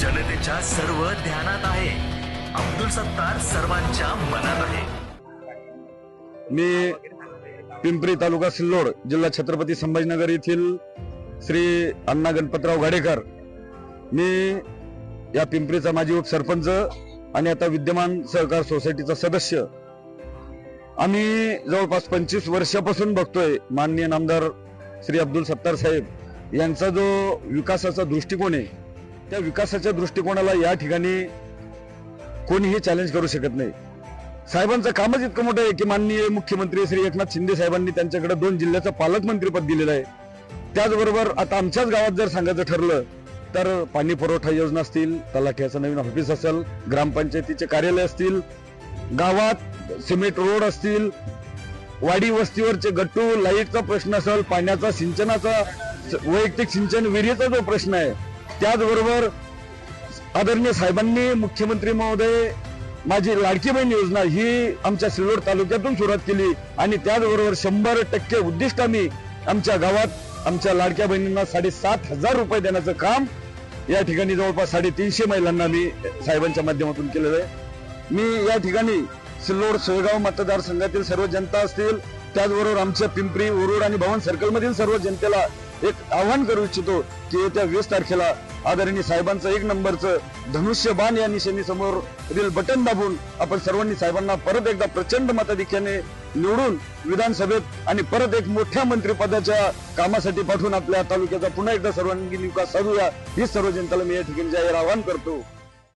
जनतेच्या सर्व ध्यानात आहे. अब्दुल सत्तार सर्वांच्या मनात आहे. मी पिंपरी तालुका सिल्लोड जिल्हा छत्रपती संभाजीनगर येथील श्री अण्णा गणपतराव गाडेकर मी या पिंपरीचा माजी उपसरपंच आणि आता विद्यमान सहकार सोसायटीचा सदस्य. आम्ही जवळपास पंचवीस वर्षापासून बघतोय माननीय नामदार श्री अब्दुल सत्तार साहेब यांचा जो विकासाचा दृष्टिकोन आहे त्या विकासाच्या दृष्टिकोनाला या ठिकाणी कोणीही चॅलेंज करू शकत नाही. साहेबांचं कामच इतकं मोठं आहे की माननीय मुख्यमंत्री श्री एकनाथ शिंदे साहेबांनी त्यांच्याकडे दोन जिल्ह्याचं पालकमंत्रीपद दिलेलं आहे. त्याचबरोबर आता आमच्याच गावात जर सांगायचं ठरलं तर पाणी पुरवठा योजना असतील तलाठ्याचं नवीन ऑफिस असेल ग्रामपंचायतीचे कार्यालय असतील गावात सिमेंट रोड असतील वाडी वस्तीवरचे गट्टू लाईटचा प्रश्न असेल पाण्याचा सिंचनाचा स- वैयक्तिक सिंचन विहिरीचा जो प्रश्न आहे त्याचबरोबर आदरणीय साहेबांनी मुख्यमंत्री महोदय माझी लाडकी बहीण योजना ही आमच्या सिल्लोड तालुक्यातून सुरुवात केली आणि त्याचबरोबर शंभर टक्के उद्दिष्ट आम्ही आमच्या गावात आमच्या लाडक्या बहिणींना साडेसात हजार रुपये देण्याचं काम या ठिकाणी जवळपास साडेतीनशे महिलांना मी साहेबांच्या माध्यमातून केलेलं आहे. मी या ठिकाणी सिल्लोड सोयगाव मतदारसंघातील सर्व जनता असतील त्याचबरोबर आमच्या पिंपरी उरुड आणि भवन सर्कलमधील सर्व जनतेला एक आव्हान करू इच्छितो की येत्या वीस तारखेला आदरणीय साहेबांचं एक नंबरचं धनुष्यबाण या निशेने समोर बटन दाबून आपण सर्वांनी साहेबांना परत एकदा प्रचंड मताधिक्याने निवडून विधानसभेत आणि परत एक मोठ्या मंत्रिपदाच्या कामासाठी पाठवून आपल्या तालुक्याचा पुन्हा एकदा सर्वांगीण विकास साधूया ही सर्व जनताला मी या ठिकाणी जाहीर आवाहन करतो.